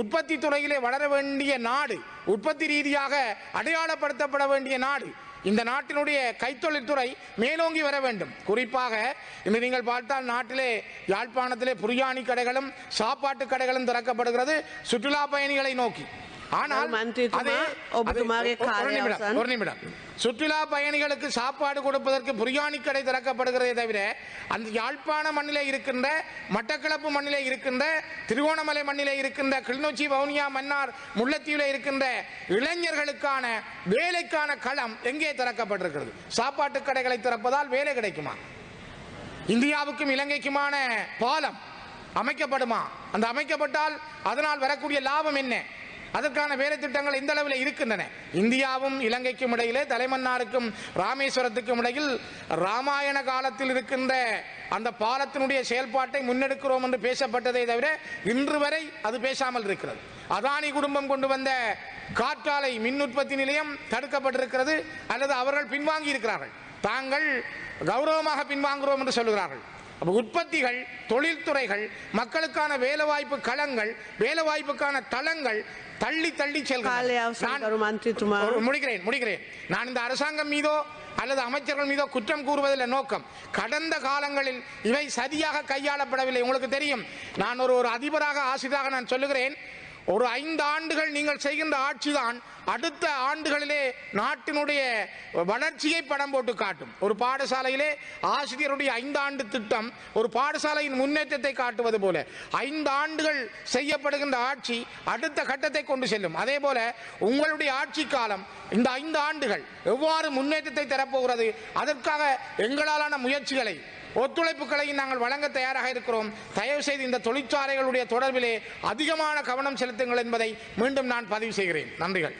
உற்பத்தி துறையிலே வளர வேண்டிய நாடு உற்பத்தி ரீதியாக அடையாளப்படுத்தப்பட வேண்டிய நாடு. இந்த நாட்டினுடைய கைத்தொழில்துறை மேலோங்கி வர வேண்டும். குறிப்பாக இன்று நீங்கள் பார்த்தால் நாட்டிலே யாழ்ப்பாணத்திலே புரியாணி கடைகளும் சாப்பாட்டு கடைகளும் திறக்கப்படுகிறது. சுற்றுலா பயணிகளை நோக்கி. ஆனால் ஒரு நிமிடம், சுற்றுலா பயணிகளுக்கு சாப்பாடு கொடுப்பதற்கு புரியாணி கடை திறக்கப்படுகிறதே தவிர அந்த யாழ்ப்பாண மண்ணிலே இருக்கின்ற மட்டக்களப்பு மண்ணிலே இருக்கின்ற திருவோணமலை மண்ணிலே இருக்கின்ற கிளிநொச்சி வவுனியா மன்னார் முல்லைத்தீவிலே இருக்கின்ற இளைஞர்களுக்கான வேலைக்கான களம் எங்கே திறக்கப்பட்டிருக்கிறது? சாப்பாட்டு கடைகளை திறப்பதால் வேலை கிடைக்குமா? இந்தியாவுக்கும் இலங்கைக்குமான பாலம் அமைக்கப்படுமா? அந்த அமைக்கப்பட்டால் அதனால் வரக்கூடிய லாபம் என்ன? அதற்கான வேலை திட்டங்கள் எந்த அளவில் இருக்கின்றன. இந்தியாவும் இலங்கைக்கும் இடையிலே தலைமன்னாருக்கும் ராமேஸ்வரத்துக்கும் இடையில் ராமாயண காலத்தில் இருக்கின்ற அந்த பாலத்தினுடைய செயல்பாட்டை முன்னெடுக்கிறோம் என்று பேசப்பட்டதை தவிர இன்று வரை அது பேசாமல் இருக்கிறது. அதானி குடும்பம் கொண்டு வந்த காற்றாலை மின் உற்பத்தி நிலையம் தடுக்கப்பட்டிருக்கிறது அல்லது அவர்கள் பின்வாங்கி இருக்கிறார்கள் தாங்கள் கௌரவமாக பின்வாங்குகிறோம் என்று சொல்கிறார்கள் அப்ப உற்பத்திகள் தொழில்துறைகள் மக்களுக்கான வேலைவாய்ப்பு களங்கள் வேலைவாய்ப்புக்கான தளங்கள் தள்ளி தள்ளி. ஒரு- முடிக்கிறேன் முடிக்கிறேன். நான் இந்த அரசாங்கம் மீதோ அல்லது அமைச்சர்கள் மீதோ குற்றம் கூறுவதில் நோக்கம். கடந்த காலங்களில் இவை சரியாக கையாளப்படவில்லை. உங்களுக்கு தெரியும். நான் ஒரு ஒரு அதிபராக ஆசிரியராக நான் சொல்லுகிறேன். ஒரு ஐந்து ஆண்டுகள் நீங்கள் செய்கின்ற ஆட்சிதான் அடுத்த ஆண்டுகளிலே நாட்டினுடைய வளர்ச்சியை படம் போட்டு காட்டும். ஒரு பாடசாலையிலே ஆசிரியருடைய ஐந்தாண்டு திட்டம் ஒரு பாடசாலையின் முன்னேற்றத்தை காட்டுவது போல. ஐந்து ஆண்டுகள் செய்யப்படுகின்ற ஆட்சி அடுத்த கட்டத்தை கொண்டு செல்லும். அதே போல உங்களுடைய ஆட்சி காலம் இந்த ஐந்து ஆண்டுகள் எவ்வாறு முன்னேற்றத்தை தரப்போகிறது அதற்காக எங்களாலான முயற்சிகளை ஒத்துழைப்புகளையும் நாங்கள் வழங்க தயாராக இருக்கிறோம். தயவு செய்து இந்த தொழிற்சாலைகளுடைய தொடர்பிலே அதிகமான கவனம் செலுத்துங்கள் என்பதை மீண்டும் நான் பதிவு செய்கிறேன். நன்றிகள்.